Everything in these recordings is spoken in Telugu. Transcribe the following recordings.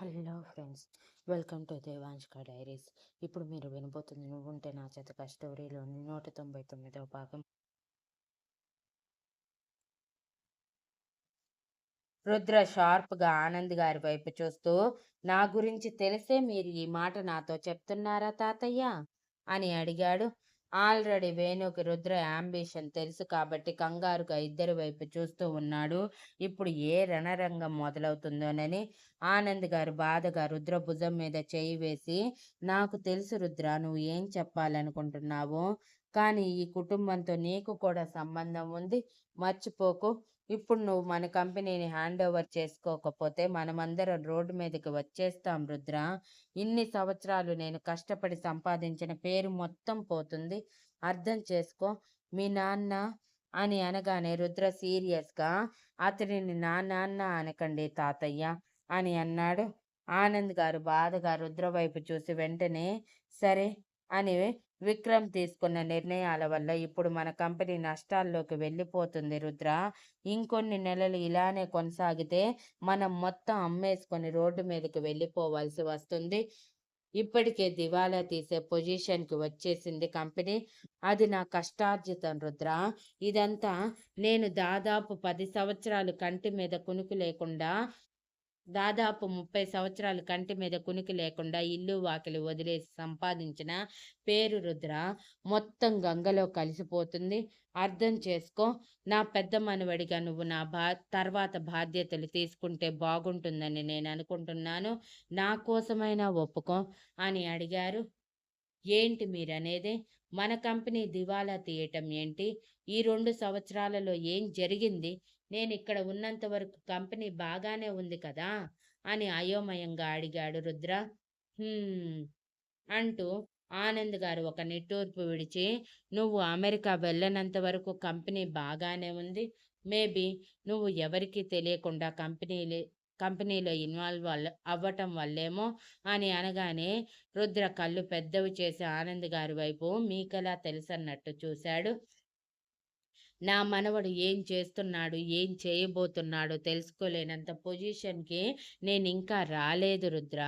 Hello friends welcome to Devanshka Diaries. ఇప్పుడు మీరు వినబోతుంది నువ్వుంటే నా చేత స్టోరీలోని నూట తొంభై తొమ్మిదవ భాగం. రుద్ర షార్ప్గా ఆనంద్ గారి వైపు చూస్తూ నా గురించి తెలిసే మీరు ఈ మాట నాతో చెప్తున్నారా తాతయ్య? అని అడిగాడు. ఆల్రెడీ వేణుకి రుద్ర ఆంబిషన్ తెలుసు కాబట్టి కంగారుగా ఇద్దరి వైపు చూస్తూ ఉన్నాడు. ఇప్పుడు ఏ రణరంగం మొదలవుతుందోనని ఆనంద్ గారు బాధగా రుద్ర భుజం మీద చేయి వేసి నాకు తెలుసు రుద్ర నువ్వు ఏం చెప్పాలనుకుంటున్నావు కానీ ఈ కుటుంబంతో నీకు కూడా సంబంధం ఉంది. మర్చిపోకు. ఇప్పుడు నువ్వు మన కంపెనీని హ్యాండ్ ఓవర్ చేసుకోకపోతే మనమందరం రోడ్డు మీదకి వచ్చేస్తాం రుద్ర. ఇన్ని సంవత్సరాలు నేను కష్టపడి సంపాదించిన పేరు మొత్తం పోతుంది. అర్థం చేసుకో. మీ నాన్న అని అనగానే రుద్ర సీరియస్గా అతడిని నా నాన్న అనకండి తాతయ్య అని అన్నాడు. ఆనంద్ గారు బాధగా రుద్ర వైపు చూసి వెంటనే సరే అని విక్రమ్ తీసుకున్న నిర్ణయాల వల్ల ఇప్పుడు మన కంపెనీ నష్టాల్లోకి వెళ్ళిపోతుంది రుద్ర. ఇంకొన్ని నెలలు ఇలానే కొనసాగితే మనం మొత్తం అమ్మేసుకొని రోడ్డు మీదకి వెళ్ళిపోవాల్సి వస్తుంది. ఇప్పటికే దివాలా తీసే పొజిషన్కి వచ్చేసింది కంపెనీ. అది నా కష్టార్జితం రుద్ర. ఇదంతా నేను దాదాపు పది సంవత్సరాలు కంటి మీద కునుకు లేకుండా దాదాపు ముప్పై సంవత్సరాలు కంటి మీద కునికి లేకుండా ఇల్లు వాకిలి వదిలేసి సంపాదించిన పేరు రుద్ర మొత్తం గంగలో కలిసిపోతుంది. అర్థం చేసుకో నా పెద్ద మనవడిగా నువ్వు నా బా తర్వాత బాధ్యతలు తీసుకుంటే బాగుంటుందని నేను అనుకుంటున్నాను. నా కోసమైనా ఒప్పుకో అని అడిగారు. ఏంటి మీరనేది? మన కంపెనీ దివాలా తీయటం ఏంటి? ఈ రెండు సంవత్సరాలలో ఏం జరిగింది? నేను ఇక్కడ ఉన్నంత వరకు కంపెనీ బాగానే ఉంది కదా? అని అయోమయంగా అడిగాడు రుద్ర. అంటూ ఆనంద్ గారు ఒక నిట్టూర్పు విడిచి నువ్వు అమెరికా వెళ్ళనంత వరకు కంపెనీ బాగానే ఉంది. మేబీ నువ్వు ఎవరికీ తెలియకుండా కంపెనీలే కంపెనీలో ఇన్వాల్వ్ అవ్వటం వల్లేమో అని అనగానే రుద్ర కళ్ళు పెద్దవి చేసి ఆనంద్ గారి వైపు మీకెలా తెలుసన్నట్టు చూశాడు. నా మనవడు ఏం చేస్తున్నాడు ఏం చేయబోతున్నాడో తెలుసుకోలేనంత పొజిషన్కి నేను ఇంకా రాలేదు రుద్ర.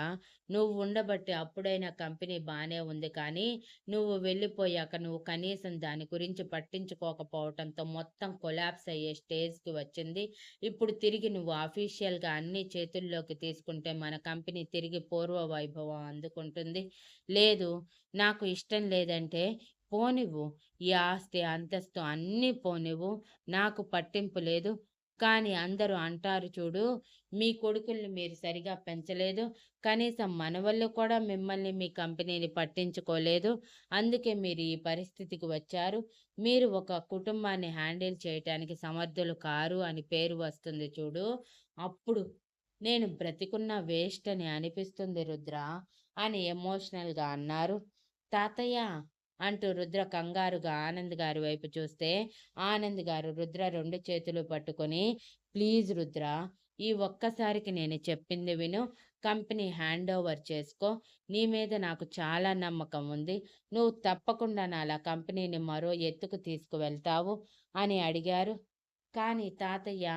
నువ్వు ఉండబట్టి అప్పుడైనా కంపెనీ బాగానే ఉంది కానీ నువ్వు వెళ్ళిపోయాక నువ్వు కనీసం దాని గురించి పట్టించుకోకపోవటంతో మొత్తం కొలాప్స్ అయ్యే స్టేజ్కి వచ్చింది. ఇప్పుడు తిరిగి నువ్వు అఫీషియల్గా అన్ని చేతుల్లోకి తీసుకుంటే మన కంపెనీ తిరిగి పూర్వ వైభవం అందుకుంటుంది. లేదు నాకు ఇష్టం లేదంటే పోనివ్వు. ఈ ఆస్తి అంతస్తు అన్నీ పోనివ్వు. నాకు పట్టింపు లేదు. కానీ అందరూ అంటారు చూడు మీ కొడుకుల్ని మీరు సరిగా పెంచలేదు. కనీసం మనవళ్ళు కూడా మిమ్మల్ని మీ కంపెనీని పట్టించుకోలేదు. అందుకే మీరు ఈ పరిస్థితికి వచ్చారు. మీరు ఒక కుటుంబాన్ని హ్యాండిల్ చేయటానికి సమర్థులు కారు అని పేరు వస్తుంది చూడు. అప్పుడు నేను బ్రతికున్న వేస్ట్ అని అనిపిస్తుంది రుద్ర అని ఎమోషనల్గా అన్నారు. తాతయ్య అంటూ రుద్ర కంగారుగా ఆనంద్ గారి వైపు చూస్తే ఆనంద్ గారు రుద్ర రెండు చేతులు పట్టుకొని ప్లీజ్ రుద్ర ఈ ఒక్కసారికి నేను చెప్పింది విను. కంపెనీ హ్యాండ్ ఓవర్ చేసుకో. నీ మీద నాకు చాలా నమ్మకం ఉంది. నువ్వు తప్పకుండా నాలా కంపెనీని మరో ఎత్తుకు తీసుకువెళ్తావు అని అడిగారు. కానీ తాతయ్య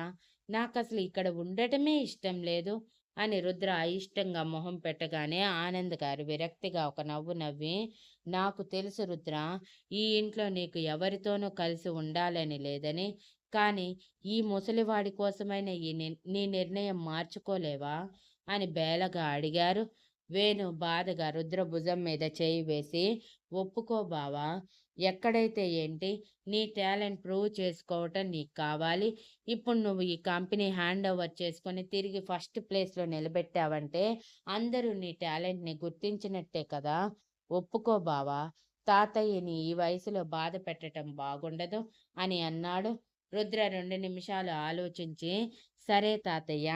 నాకు అసలు ఇక్కడ ఉండటమే ఇష్టం లేదు. అని రుద్ర అయిష్టంగా మొహం పెట్టగానే ఆనంద్ గారు విరక్తిగా ఒక నవ్వు నవ్వి నాకు తెలుసు రుద్ర ఈ ఇంట్లో నీకు ఎవరితోనూ కలిసి ఉండాలని లేదని కానీ ఈ ముసలివాడి కోసమైన ఈ నీ నిర్ణయం మార్చుకోలేవా? అని బేలగా అడిగారు. వేణు బాధగా రుద్ర భుజం మీద చేయి వేసి ఒప్పుకో బావా ఎక్కడైతే ఏంటి నీ టాలెంట్ ప్రూవ్ చేసుకోవటం నీకు కావాలి. ఇప్పుడు నువ్వు ఈ కంపెనీ హ్యాండ్ ఓవర్ చేసుకొని తిరిగి ఫస్ట్ ప్లేస్లో నిలబెట్టావంటే అందరూ నీ టాలెంట్ని గుర్తించినట్టే కదా. ఒప్పుకో బావా తాతయ్యని ఈ వయసులో బాధ పెట్టడం బాగుండదు అని అన్నాడు. రుద్ర రెండు నిమిషాలు ఆలోచించి సరే తాతయ్య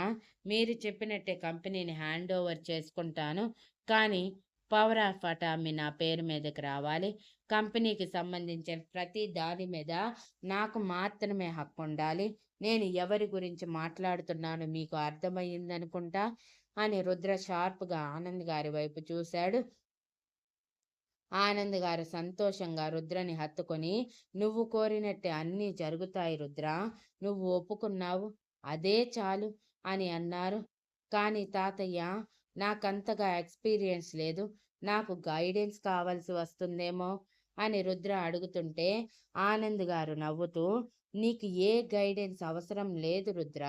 మీరు చెప్పినట్టే కంపెనీని హ్యాండ్ ఓవర్ చేసుకుంటాను. కానీ పవర్ ఆఫ్ అటామీ నా పేరు మీదకి రావాలి. కంపెనీకి సంబంధించిన ప్రతి దాని మీద నాకు మాత్రమే హక్కు ఉండాలి. నేను ఎవరి గురించి మాట్లాడుతున్నాను మీకు అర్థమయ్యిందనుకుంటా అని రుద్ర షార్ప్గా ఆనంద్ గారి వైపు చూశాడు. ఆనంద్ గారు సంతోషంగా రుద్రని హత్తుకొని నువ్వు కోరినట్టే అన్నీ జరుగుతాయి రుద్ర. నువ్వు ఒప్పుకున్నావు. అదే చాలు అని అన్నారు. కానీ తాతయ్య నాకంతగా ఎక్స్పీరియన్స్ లేదు. నాకు గైడెన్స్ కావాల్సి వస్తుందేమో అని రుద్ర అడుగుతుంటే ఆనంద్ గారు నవ్వుతూ నీకు ఏ గైడెన్స్ అవసరం లేదు రుద్ర.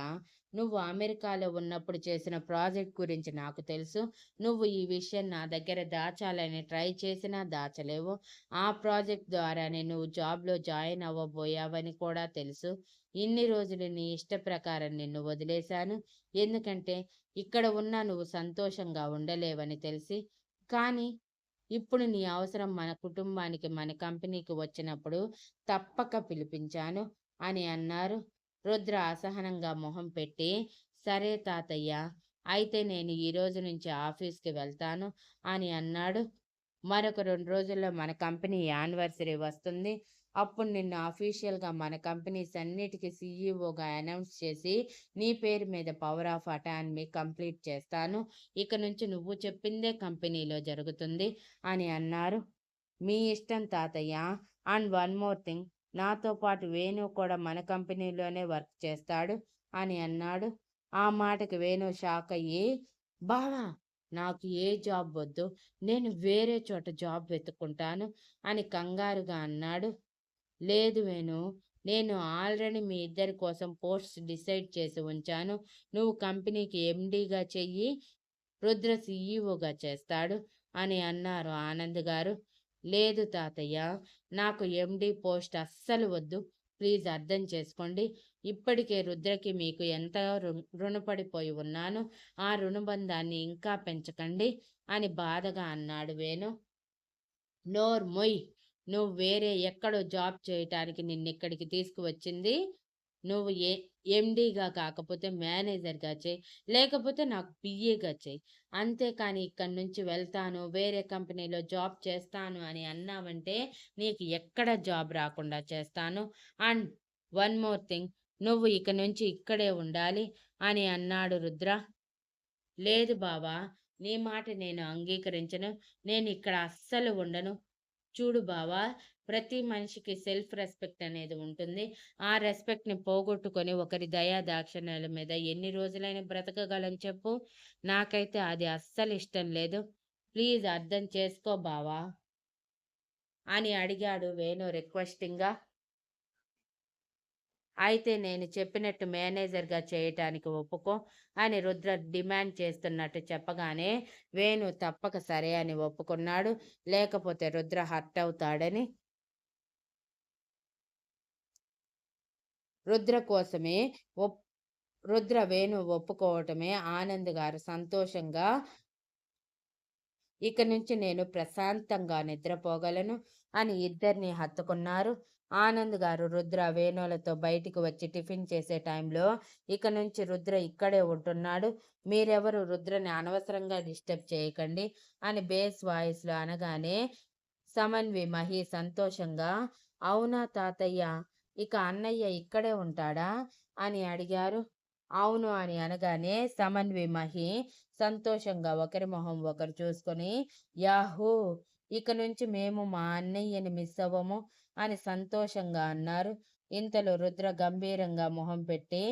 నువ్వు అమెరికాలో ఉన్నప్పుడు చేసిన ప్రాజెక్ట్ గురించి నాకు తెలుసు. నువ్వు ఈ విషయం నా దగ్గర దాచాలని ట్రై చేసినా దాచలేవు. ఆ ప్రాజెక్ట్ ద్వారానే నువ్వు జాబ్లో జాయిన్ అవ్వబోయావని కూడా తెలుసు. ఇన్ని రోజులు నీ ఇష్ట ప్రకారం నిన్ను వదిలేశాను. ఎందుకంటే ఇక్కడ ఉన్నా నువ్వు సంతోషంగా ఉండలేవని తెలిసి. కానీ ఇప్పుడు నీ అవసరం మన కుటుంబానికి మన కంపెనీకి వచ్చినప్పుడు తప్పక పిలిపించాను అని అన్నారు. రుద్ర అసహనంగా మొహం పెట్టి సరే తాతయ్య అయితే నేను ఈ రోజు నుంచి ఆఫీస్కి వెళ్తాను అని అన్నాడు. మరొక రెండు రోజుల్లో మన కంపెనీ యానివర్సరీ వస్తుంది. అప్పుడు నిన్ను అఫీషియల్గా మన కంపెనీస్ అన్నిటికీ సీఈఓగా అనౌన్స్ చేసి నీ పేరు మీద పవర్ ఆఫ్ అటానమీ కంప్లీట్ చేస్తాను. ఇక నుంచి నువ్వు చెప్పిందే కంపెనీలో జరుగుతుంది అని అన్నారు. మీ ఇష్టం తాతయ్య అండ్ వన్ మోర్ థింగ్. నాతో పాటు వేణు కూడా మన కంపెనీలోనే వర్క్ చేస్తాడు అని అన్నాడు. ఆ మాటకి వేణు షాక్ అయ్యి బావా నాకు ఏ జాబ్ వద్దు నేను వేరే చోట జాబ్ వెతుక్కుంటాను అని కంగారుగా అన్నాడు. లేదు వేణు నేను ఆల్రెడీ మీ ఇద్దరి కోసం పోస్ట్ డిసైడ్ చేసి ఉంచాను. నువ్వు కంపెనీకి ఎండీగా చెయ్యి రుద్ర సీఈఓగా చేస్తాడు అని అన్నారు ఆనంద్ గారు. లేదు తాతయ్య నాకు ఎండి పోస్ట్ అస్సలు వద్దు. ప్లీజ్ అర్థం చేసుకోండి. ఇప్పటికే రుద్రకి మీకు ఎంత రుణపడిపోయి ఉన్నాను ఆ రుణబంధాన్ని ఇంకా పెంచకండి అని బాధగా అన్నాడు వేణు. నోర్ మొయ్ నువ్వు వేరే ఎక్కడో జాబ్ చేయటానికి నిన్నిక్కడికి తీసుకువచ్చింది? నువ్వు ఏ ఎండీగా కాకపోతే మేనేజర్గా చేయి లేకపోతే నాకు పిఏగా చేయి. అంతేకాని ఇక్కడి నుంచి వెళ్తాను వేరే కంపెనీలో జాబ్ చేస్తాను అని అన్నావంటే నీకు ఎక్కడ జాబ్ రాకుండా చేస్తాను? అండ్ వన్ మోర్ థింగ్ నువ్వు ఇక నుంచి ఇక్కడే ఉండాలి అని అన్నాడు రుద్ర. లేదు బావా నీ మాట నేను అంగీకరించను నేను ఇక్కడ అస్సలు ఉండను. చూడు బావా ప్రతి మనిషికి సెల్ఫ్ రెస్పెక్ట్ అనేది ఉంటుంది. ఆ రెస్పెక్ట్ని పోగొట్టుకొని ఒకరి దయా దాక్షిణ్యాల మీద ఎన్ని రోజులైనా బ్రతకగలం చెప్పు. నాకైతే అది అస్సలు ఇష్టం లేదు. ప్లీజ్ అర్థం చేసుకో బావా. అని అడిగాడు వేణు రిక్వెస్టింగ్గా. అయితే నేను చెప్పినట్టు మేనేజర్గా చేయటానికి ఒప్పుకో అని రుద్ర డిమాండ్ చేస్తున్నట్టు చెప్పగానే వేణు తప్పక సరే అని ఒప్పుకున్నాడు. లేకపోతే రుద్ర హర్ట్ అవుతాడని రుద్ర కోసమే ఒప్ రుద్ర వేణు ఒప్పుకోవటమే ఆనంద్ గారు సంతోషంగా ఇక నుంచి నేను ప్రశాంతంగా నిద్రపోగలను అని ఇద్దరిని హత్తుకున్నారు. ఆనంద్ గారు రుద్ర వేణులతో బయటికి వచ్చి టిఫిన్ చేసే టైంలో ఇక నుంచి రుద్ర ఇక్కడే ఉంటున్నాడు. మీరెవరు రుద్రని అనవసరంగా డిస్టర్బ్ చేయకండి అని బేస్ వాయిస్లో అనగానే సమన్వి మహి సంతోషంగా అవునా తాతయ్య? ఇక అన్నయ్య ఇక్కడే ఉంటాడా? అని అడిగారు. అవును అని అనగానే సమన్వి మహి సంతోషంగా ఒకరి మొహం ఒకరు చూసుకొని యాహూ! ఇక నుంచి మేము మా అన్నయ్యని మిస్ అవ్వము అని సంతోషంగా అన్నారు. ఇంతలో రుద్ర గంభీరంగా మొహం పెట్టి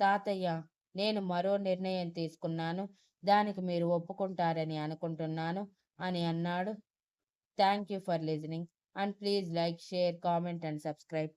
తాతయ్య నేను మరో నిర్ణయం తీసుకున్నాను. దానికి మీరు ఒప్పుకుంటారని అనుకుంటున్నాను అని అన్నాడు. Thank you for listening and please like share comment and subscribe.